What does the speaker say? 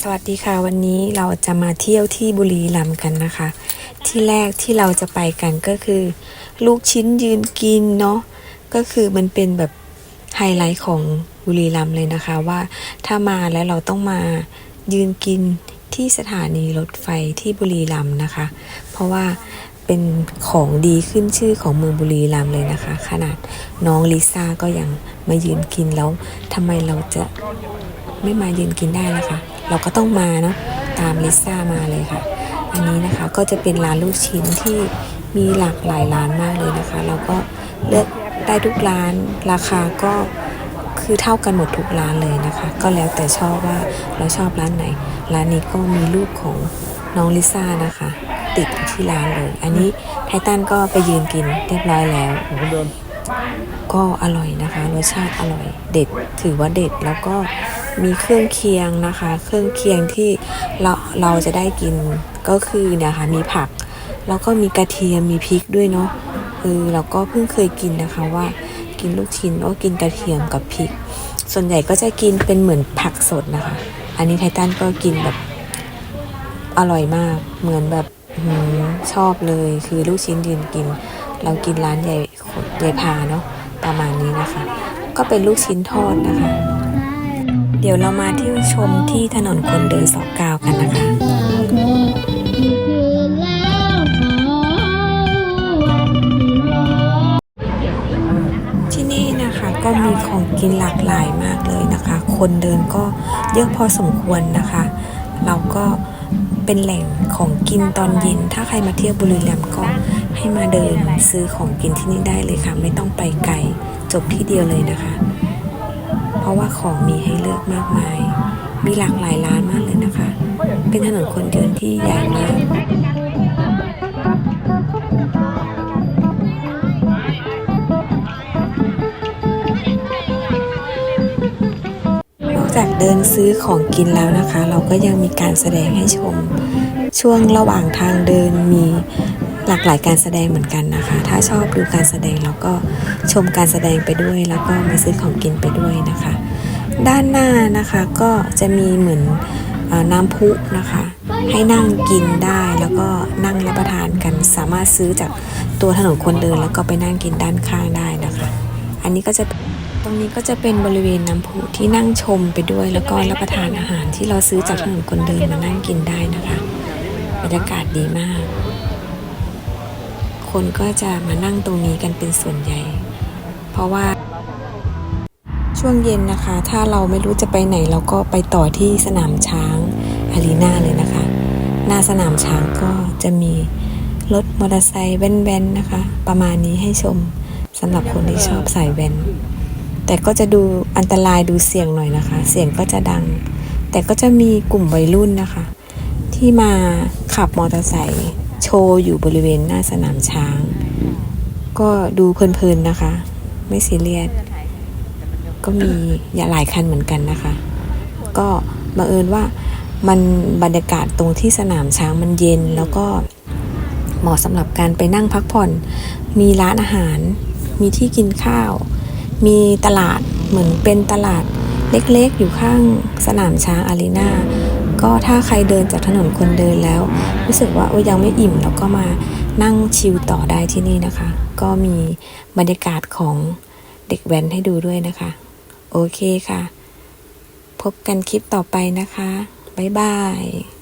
สวัสดีค่ะวันนี้เราจะมาเที่ยวที่บุรีรัมย์กันนะคะ ที่แรกที่เราจะไปกันก็คือ ลูกชิ้นยืนกินเนาะก็คือมันเป็นแบบไฮไลท์ของบุรีรัมย์เลยนะคะว่าถ้ามาแล้วเราต้องมายืนกินที่สถานีรถไฟที่บุรีรัมย์นะคะ เพราะว่าเป็นของดีขึ้นชื่อของเมืองบุรีรัมย์เลยนะคะ ขนาดน้องลิซ่าก็ยังมายืนกินแล้วทำไมเราจะไม่มายืนกินได้ล่ะคะ เราก็ต้องมาเนาะตามลิซ่ามาเลยค่ะ อันนี้นะคะก็จะเป็นร้านลูกชิ้นที่มีหลากหลายร้านมากเลยนะคะ เราก็เลือกได้ทุกร้านราคาก็คือเท่ากันหมดทุกร้านเลยนะคะ ก็แล้วแต่ชอบว่าเราชอบร้านไหน ร้านนี้ก็มีรูปของน้องลิซ่านะคะ ติดอยู่ที่ร้านเลย อันนี้ไททันก็ไปยืนกินเรียบร้อยแล้ว ก็อร่อยนะคะ รสชาติอร่อยเด็ดถือว่าเด็ดแล้วก็ มีเครื่องเคียงนะคะ เครื่องเคียงที่เราเราจะได้กินก็คือเนี่ยค่ะมีผัก แล้วก็มีกระเทียมมีพริกด้วยเนาะเออเราก็เพิ่งเคยกินนะคะว่ากินลูกชิ้นก็กินกระเทียมกับพริก ส่วนใหญ่ก็จะกินเป็นเหมือนผักสดนะคะ อันนี้ไททันก็กินแบบอร่อยมากเหมือนแบบชอบเลยคือลูกชิ้นยืนกิน เรากินร้านใหญ่ใหญ่พาเนาะประมาณนี้นะคะ ก็เป็นลูกชิ้นทอดนะคะ เดี๋ยวเรามาเที่ยวชมที่ถนนคนเดินสอกกาวกันนะคะที่นี่นะคะก็มีของกินหลากหลายมากเลยนะคะ คนเดินก็เยอะพอสมควรนะคะ เราก็เป็นแหล่งของกินตอนเย็น ถ้าใครมาเที่ยวบุรีรัมย์ก็ให้มาเดินซื้อของกินที่นี่ได้เลยค่ะ ไม่ต้องไปไกลจบที่เดียวเลยนะคะ ราะว่าของมีให้เลือกมากมาย มีหลากหลายร้านมากเลยนะคะ เป็นถนนคนเดินที่ใหญ่มากนอกจากเดินซื้อของกินแล้วนะคะ เราก็ยังมีการแสดงให้ชม ช่วงระหว่างทางเดินมี หลากหลายการแสดงเหมือนกันนะคะ ถ้าชอบดูการแสดงเราก็ชมการแสดงไปด้วย แล้วก็มาซื้อของกินไปด้วยนะคะ ด้านหน้านะคะก็จะมีเหมือนน้ำพุนะคะ ให้นั่งกินได้แล้วก็นั่งรับประทานกันสามารถซื้อจากตัวถนนคนเดินแล้วก็ไปนั่งกินด้านข้างได้นะคะ อันนี้ก็จะตรงนี้ก็จะเป็นบริเวณน้ำพุที่นั่งชมไปด้วยแล้วก็รับประทานอาหารที่เราซื้อจากถนนคนเดินมานั่งกินได้นะคะ บรรยากาศดีมาก คนก็จะมานั่งตรงนี้กันเป็นส่วนใหญ่ เพราะว่าช่วงเย็นนะคะ ถ้าเราไม่รู้จะไปไหนเราก็ไปต่อที่สนามช้างอารีนาเลยนะคะ หน้าสนามช้างก็จะมีรถมอเตอร์ไซค์แว่นๆนะคะ ประมาณนี้ให้ชมสำหรับคนที่ชอบใส่แว่นแต่ก็จะดูอันตรายดูเสี่ยงหน่อยนะคะ เสียงก็จะดัง แต่ก็จะมีกลุ่มวัยรุ่นนะคะ ที่มาขับมอเตอร์ไซค์ โชว์อยู่บริเวณหน้าสนามช้าง ก็ดูเพลินๆนะคะ ไม่ซีเรียสก็มีอย่าหลายคันเหมือนกันนะคะ ก็บังเอิญว่ามันบรรยากาศตรงที่สนามช้างมันเย็นแล้วก็เหมาะสำหรับการไปนั่งพักผ่อน มีร้านอาหาร มีที่กินข้าว มีตลาดเหมือนเป็นตลาดเล็กๆ อยู่ข้างสนามช้างอารีนา ก็ถ้าใครเดินจากถนนคนเดินแล้ว รู้สึกว่าโอ้ยังไม่อิ่มแล้วก็มานั่งชิลต่อได้ที่นี่นะคะ ก็มีบรรยากาศของเด็กแว้นให้ดูด้วยนะคะ โอเคค่ะ พบกันคลิปต่อไปนะคะ บ๊ายบาย